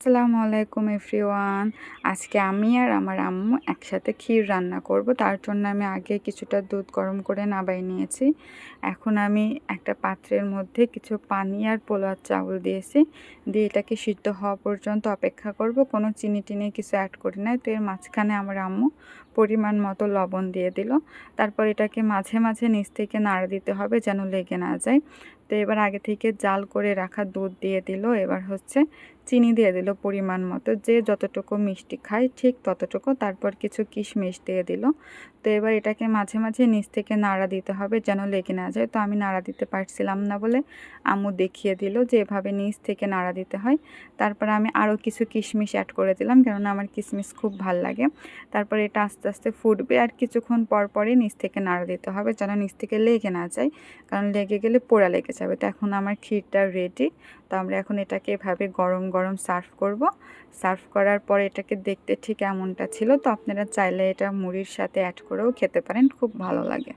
আসসালামু আলাইকুম এভরিওয়ান। আজকে আমি আর আমার আম্মু একসাথে ক্ষীর রান্না করব। তার জন্য আমি আগে কিছুটা দুধ গরম করে নাবাই নিয়েছি। এখন আমি একটা পাত্রের মধ্যে কিছু পানি আর পোলার চাউল দিয়েছি। দিয়ে এটাকে সিদ্ধ হওয়া পর্যন্ত অপেক্ষা করব। কোনো চিনি টিনি কিছু অ্যাড করি নাই। তো এর মাঝখানে আমার আম্মু পরিমাণ মতো লবণ দিয়ে দিল। তারপর এটাকে মাঝে মাঝে নিচ থেকে নাড়া দিতে হবে যেন লেগে না যায়। তো এবার আগে থেকে জাল করে রাখা দুধ দিয়ে দিল। এবার হচ্ছে চিনি দিয়ে দিল পরিমাণ মতো। যে যতটুকু মিষ্টি খায় ঠিক ততটুকু। তারপর কিছু কিশমিশ দিয়ে দিল। তো এবার এটাকে মাঝে মাঝে নিচ থেকে নাড়া দিতে হবে যেন লেগে না যায়। তো আমি নাড়া দিতে পারছিলাম না বলে আম্মু দেখিয়ে দিল যে এভাবে নিচ থেকে নাড়া দিতে হয়। তারপর আমি আরও কিছু কিশমিশ অ্যাড করে দিলাম কেননা আমার কিশমিশ খুব ভালো লাগে। তারপর এটা আস্তে আস্তে ফুটবে আর কিছুক্ষণ পর পরই নিচ থেকে নাড়া দিতে হবে যেন নিচ থেকে লেগে না যায়। কারণ লেগে গেলে পোড়া লেগে যাবে। তো এখন আমার ক্ষীরটা রেডি তো আমরা এখন এটাকে এভাবে গরম গরম সার্ভ করব। সার্ভ করার পর এটাকে দেখতে ঠিক এমনটা ছিল, তো আপনারা চাইলে এটা মুড়ির সাথে অ্যাড করেও খেতে পারেন, খুব ভালো লাগে।